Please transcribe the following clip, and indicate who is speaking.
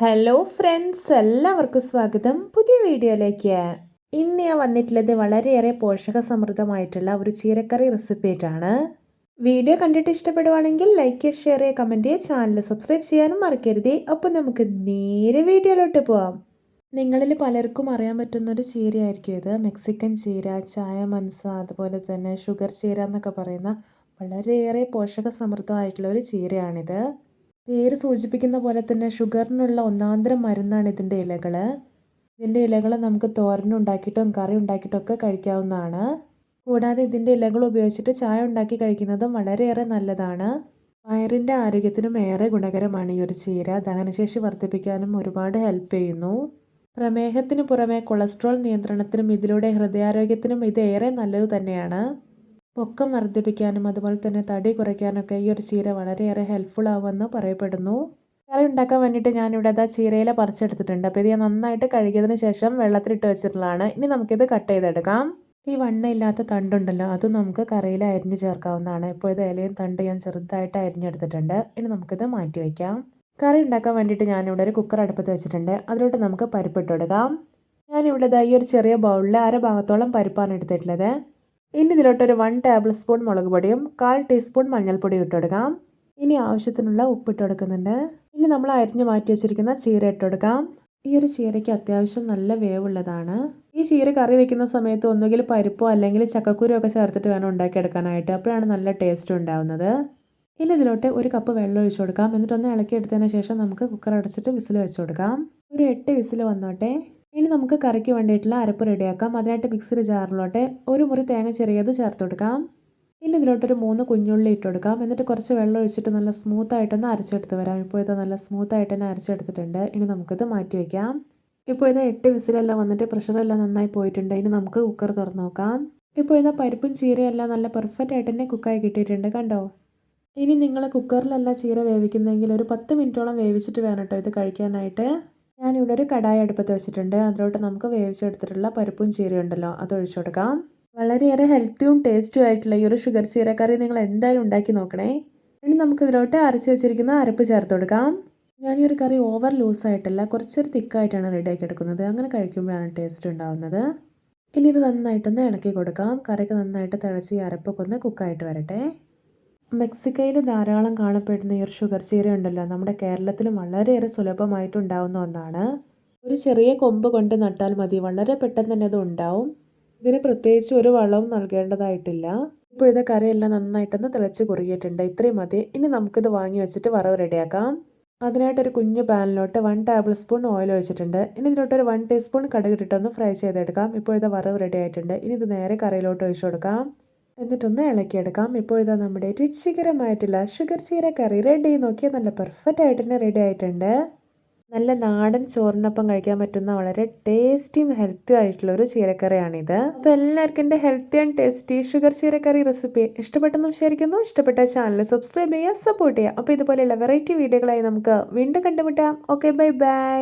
Speaker 1: Hello friends എല്ലാവർക്കും സ്വാഗതം. പുതിയ വീഡിയോയിലേക്ക്. ഇന്ന് ഞാൻ വന്നിട്ടുള്ളത് വളരെയേറെ പോഷക സമൃദ്ധമായിട്ടുള്ള ഒരു ചീരക്കറി റെസിപ്പി ആയിട്ടാണ്. വീഡിയോ കണ്ടിട്ട് ഇഷ്ടപ്പെടുവാണെങ്കിൽ ലൈക്ക് ഷെയർ ചെയ്യുക കമന്റ് ചെയ്യുക. ചാനൽ സബ്സ്ക്രൈബ് ചെയ്യാനും മറക്കരുത്. അപ്പോൾ നമുക്ക് നേരെ വീഡിയോയിലോട്ട് പോവാം. നിങ്ങളിൽ പലർക്കും അറിയാൻ പറ്റുന്ന ഒരു ചീരയായിരിക്കും ഇത്. മെക്സിക്കൻ ചീര ചായ മൻസ അതുപോലെ തന്നെ ഷുഗർ ചീര എന്നൊക്കെ പറയുന്ന വളരെയേറെ പോഷക സമൃദ്ധമായിട്ടുള്ള ഒരു ചീരയാണിത്. പേര് സൂചിപ്പിക്കുന്ന പോലെ തന്നെ ഷുഗറിനുള്ള ഒന്നാന്തരം മരുന്നാണ് ഇതിന്റെ ഇലകൾ. ഇതിന്റെ ഇലകൾ നമുക്ക് തോരനുണ്ടാക്കിയിട്ടും കറി ഉണ്ടാക്കിയിട്ടും ഒക്കെ കഴിക്കാവുന്നതാണ്. കൂടാതെ ഇതിന്റെ ഇലകൾ ഉപയോഗിച്ചിട്ട് ചായ ഉണ്ടാക്കി കഴിക്കുന്നതും വളരെയേറെ നല്ലതാണ്. വയറിന്റെ ആരോഗ്യത്തിനും ഏറെ ഗുണകരമാണ് ഈ ഒരു ചീര. ദഹനശേഷി വർദ്ധിപ്പിക്കാനും ഒരുപാട് ഹെൽപ്പ് ചെയ്യുന്നു. പ്രമേഹത്തിന് പുറമെ കൊളസ്ട്രോൾ നിയന്ത്രണത്തിനും ഇതിലൂടെ ഹൃദയാരോഗ്യത്തിനും ഇത് ഏറെ നല്ലത് തന്നെയാണ്. പൊക്കം വർദ്ധിപ്പിക്കാനും അതുപോലെ തന്നെ തടി കുറയ്ക്കാനൊക്കെ ഈ ഒരു ചീര വളരെയേറെ ഹെൽപ്ഫുൾ ആവുമെന്ന് പറയപ്പെടുന്നു. കറി ഉണ്ടാക്കാൻ വേണ്ടിയിട്ട് ഞാനിവിടെ അത് ആ ചീരയില പറിച്ചെടുത്തിട്ടുണ്ട്. അപ്പോൾ ഇത് ഞാൻ നന്നായിട്ട് കഴുകിയതിന് ശേഷം വെള്ളത്തിലിട്ട് വെച്ചിട്ടുള്ളതാണ്. ഇനി നമുക്കിത് കട്ട് ചെയ്തെടുക്കാം. ഈ വണ്ണയില്ലാത്ത തണ്ടുണ്ടല്ലോ അതും നമുക്ക് കറിയിൽ അരിഞ്ഞ് ചേർക്കാവുന്നതാണ്. ഇപ്പോൾ ഇത് ഇലയും തണ്ട് ഞാൻ ചെറുതായിട്ട് അരിഞ്ഞെടുത്തിട്ടുണ്ട്. ഇനി നമുക്കിത് മാറ്റി വയ്ക്കാം കറി ഉണ്ടാക്കാൻ വേണ്ടിയിട്ട് ഞാനിവിടെ ഒരു കുക്കർ അടുപ്പത്ത് വെച്ചിട്ടുണ്ട്. അതിലോട്ട് നമുക്ക് പരിപ്പിട്ട് കൊടുക്കാം. ഞാനിവിടെ ഈ ഒരു ചെറിയ ബൗളിൽ അര ഭാഗത്തോളം പരിപ്പാണ് എടുത്തിട്ടുള്ളത്. ഇനി ഇതിലോട്ടൊരു വൺ ടേബിൾ സ്പൂൺ മുളക് പൊടിയും കാൽ ടീസ്പൂൺ മഞ്ഞൾപ്പൊടിയും ഇട്ടെടുക്കാം. ഇനി ആവശ്യത്തിനുള്ള ഉപ്പിട്ട് കൊടുക്കുന്നുണ്ട് ഇനി നമ്മൾ അരിഞ്ഞു മാറ്റി വെച്ചിരിക്കുന്ന ചീര ഇട്ടെടുക്കാം. ഈ ഒരു ചീരയ്ക്ക് അത്യാവശ്യം നല്ല വേവുള്ളതാണ്. ഈ ചീര കറി വെക്കുന്ന സമയത്ത് ഒന്നുകിൽ പരിപ്പോ അല്ലെങ്കിൽ ചക്കക്കുരു ഒക്കെ ചേർത്തിട്ട് വേണം ഉണ്ടാക്കിയെടുക്കാനായിട്ട്. അപ്പോഴാണ് നല്ല ടേസ്റ്റ് ഉണ്ടാവുന്നത്. ഇനി ഇതിലോട്ട് ഒരു കപ്പ് വെള്ളം ഒഴിച്ചു കൊടുക്കാം. എന്നിട്ടൊന്ന് ഇളക്കി എടുത്തതിന് ശേഷം നമുക്ക് കുക്കർ അടച്ചിട്ട് വിസിൽ വെച്ച് കൊടുക്കാം. ഒരു എട്ട് വിസിൽ വന്നോട്ടെ. ഇനി നമുക്ക് കറിക്ക് വേണ്ടിയിട്ടുള്ള അരപ്പ് റെഡിയാക്കാം. അതിനായിട്ട് മിക്സിയുടെ ജാറിലോട്ട് ഒരു മുറി തേങ്ങ ചെറിയത് ചേർത്ത് കൊടുക്കാം. ഇനി ഇതിലോട്ടൊരു മൂന്ന് കുഞ്ഞുള്ളി ഇട്ട് കൊടുക്കാം. എന്നിട്ട് കുറച്ച് വെള്ളം ഒഴിച്ചിട്ട് നല്ല സ്മൂത്തായിട്ടൊന്ന് അരച്ചെടുത്ത് വരാം. ഇപ്പോഴത്തെ നല്ല സ്മൂത്തായിട്ട് തന്നെ അരച്ചെടുത്തിട്ടുണ്ട്. ഇനി നമുക്കിത് മാറ്റി വയ്ക്കാം ഇപ്പോഴത്തെ എട്ട് വിസിലെല്ലാം വന്നിട്ട് പ്രഷറെല്ലാം നന്നായി പോയിട്ടുണ്ട്. ഇനി നമുക്ക് കുക്കർ തുറന്ന് നോക്കാം. ഇപ്പോഴത്തെ പരിപ്പും ചീരയെല്ലാം നല്ല പെർഫെക്റ്റ് ആയിട്ട് തന്നെ കുക്കായി കിട്ടിയിട്ടുണ്ട്. കണ്ടോ? ഇനി നിങ്ങൾ കുക്കറിലല്ല ചീര വേവിക്കുന്നതെങ്കിൽ ഒരു പത്ത് മിനിറ്റോളം വേവിച്ചിട്ട് വേണം കേട്ടോ ഇത് കഴിക്കാനായിട്ട്. ഞാനിവിടെ ഒരു കടായി അടുപ്പത്ത് വെച്ചിട്ടുണ്ട്. അതിലോട്ട് നമുക്ക് വേവിച്ചെടുത്തിട്ടുള്ള പരിപ്പും ചീരയും ഉണ്ടല്ലോ അത് ഒഴിച്ചു കൊടുക്കാം. വളരെയേറെ ഹെൽത്തിയും ടേസ്റ്റും ആയിട്ടുള്ള ഈ ഒരു ഷുഗർ ചീരക്കറി നിങ്ങൾ എന്തായാലും ഉണ്ടാക്കി നോക്കണേ. ഇനി നമുക്ക് ഇതിലോട്ട് അരച്ച് വെച്ചിരിക്കുന്ന അരപ്പ് ചേർത്ത് കൊടുക്കാം. ഞാൻ ഈ ഒരു കറി ഓവർ ലൂസായിട്ടല്ല കുറച്ചൊരു തിക്കായിട്ടാണ് റെഡിയാക്കി എടുക്കുന്നത്. അങ്ങനെ കഴിക്കുമ്പോഴാണ് ടേസ്റ്റ് ഉണ്ടാവുന്നത്. ഇനി ഇത് നന്നായിട്ടൊന്ന് ഇളക്കി കൊടുക്കാം. കറിക്ക് നന്നായിട്ട് തിളച്ച് ഈ അരപ്പൊക്കെ ഒന്ന് കുക്കായിട്ട് വരട്ടെ. മെക്സിക്കോയിൽ ധാരാളം കാണപ്പെടുന്ന ഈ ഒരു ഷുഗർ ചീര ഉണ്ടല്ലോ നമ്മുടെ കേരളത്തിലും വളരെയേറെ സുലഭമായിട്ടുണ്ടാവുന്ന ഒന്നാണ്. ഒരു ചെറിയ കൊമ്പ് കൊണ്ട് നട്ടാൽ മതി. വളരെ പെട്ടെന്ന് തന്നെ അത് ഉണ്ടാവും. ഇതിന് പ്രത്യേകിച്ച് ഒരു വളവും നൽകേണ്ടതായിട്ടില്ല. ഇപ്പോഴത്തെ കറിയെല്ലാം നന്നായിട്ടൊന്ന് തിളച്ച് കുറുകിയിട്ടുണ്ട്. ഇത്രയും മതി. ഇനി നമുക്കിത് വാങ്ങി വെച്ചിട്ട് വറവ് റെഡിയാക്കാം. അതിനായിട്ടൊരു കുഞ്ഞു പാനിലോട്ട് വൺ ടേബിൾ സ്പൂൺ ഓയിൽ ഒഴിച്ചിട്ടുണ്ട്. ഇനി ഇതിലോട്ട് ഒരു വൺ ടീസ്പൂൺ കടുകിട്ടിട്ടൊന്ന് ഫ്രൈ ചെയ്തെടുക്കാം. ഇപ്പോഴത്തെ വറവ് റെഡി ആയിട്ടുണ്ട്. ഇനി ഇത് നേരെ കറിയിലോട്ട് ഒഴിച്ചു കൊടുക്കാം. എന്നിട്ടൊന്ന് ഇളക്കിയെടുക്കാം. ഇപ്പോൾ ഇതാ നമ്മുടെ രുചികരമായിട്ടുള്ള ഷുഗർ ചീര കറി റെഡി നോക്കിയാൽ നല്ല പെർഫെക്റ്റ് ആയിട്ട് തന്നെ റെഡി ആയിട്ടുണ്ട്. നല്ല നാടൻ ചോറിനൊപ്പം കഴിക്കാൻ പറ്റുന്ന വളരെ ടേസ്റ്റിയും ഹെൽത്തി ആയിട്ടുള്ള ഒരു ചീരക്കറിയാണിത്. അപ്പോൾ എല്ലാവർക്കും എന്റെ ഹെൽത്തി ആൻഡ് ടേസ്റ്റി ഷുഗർ ചീരക്കറി റെസിപ്പി ഇഷ്ടപ്പെട്ടെന്ന് വിചാരിക്കുന്നു. ഇഷ്ടപ്പെട്ട ചാനൽ സബ്സ്ക്രൈബ് ചെയ്യുക സപ്പോർട്ട് ചെയ്യുക. അപ്പോൾ ഇതുപോലെയുള്ള വെറൈറ്റി വീഡിയോകളായി നമുക്ക് വീണ്ടും കണ്ടുമുട്ടാം. Okay bye bye